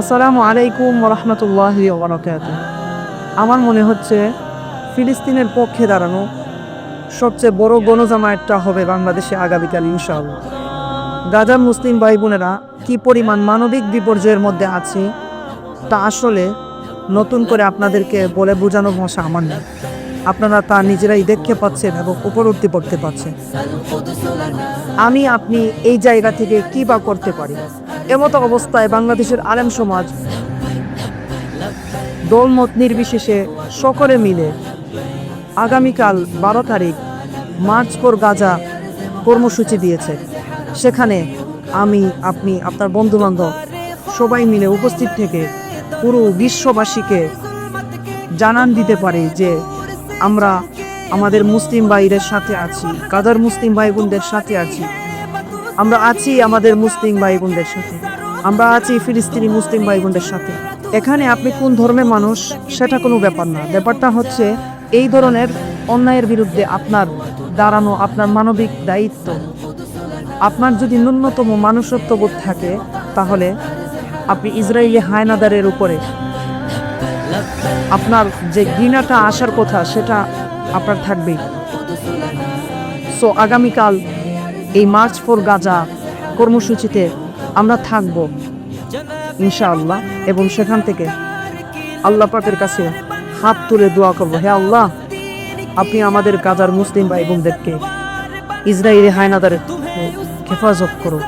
আসসালামু আলাইকুম রহমতুল্লাহ বরকাত আমার মনে হচ্ছে ফিলিস্তিনের পক্ষে দাঁড়ানো সবচেয়ে বড় গণজামায়াতটা হবে বাংলাদেশে আগামীকাল, ইনশাআল্লাহ। গাজার মুসলিম ভাই বোনেরা কী পরিমাণ মানবিক বিপর্যয়ের মধ্যে আছে তা আসলে নতুন করে আপনাদেরকে বলে বোঝানো ভাষা আমার নেই আপনারা তা নিজেরাই দেখতে পাচ্ছেন এবং উপলব্ধি করতে পারছেন। আমি, আপনি এই জায়গা থেকে কী বা করতে পারি? এমতো অবস্থায় বাংলাদেশের আলেম সমাজ দলমত নির্বিশেষে সকলে মিলে আগামীকাল বারো তারিখ মার্চ ফর গাজা কর্মসূচি দিয়েছে। সেখানে আমি, আপনি, আপনার বন্ধুবান্ধব সবাই মিলে উপস্থিত থেকে পুরো বিশ্ববাসীকে জানান দিতে পারি যে আমরা আমাদের মুসলিম ভাইদের সাথে আছি কাদার মুসলিম ভাই বোনদের সাথে আছি। আমরা আছি আমাদের মুসলিম ভাই বোনদের সাথে। আমরা আছি ফিলিস্তিনি মুসলিম ভাই বোনদের সাথে। এখানে আপনি কোন ধর্মের মানুষ, সেটা কোনো ব্যাপার না। ব্যাপারটা হচ্ছে, এই ধরনের অন্যায়ের বিরুদ্ধে আপনার দাঁড়ানো, আপনার মানবিক দায়িত্ব। আপনার যদি ন্যূনতম মানুষত্ববোধ থাকে, তাহলে আপনি ইসরায়েলি হায়নাদারের উপরে আপনার যে ঘৃণাটা আসার কথা, সেটা আপনার থাকবেই। সো আগামীকাল এই মার্চ ফোর গাজা কর্মসূচিতে আমরা থাকব, ইনশাআল্লাহ। এবং সেখান থেকে আল্লাহ পাকের কাছে হাত তুলে দোয়া করব, হে আল্লাহ, আপনি আমাদের গাজার মুসলিম ভাই বোনদেরকে ইসরায়েলি হায়নাদার হেফাজত করুন।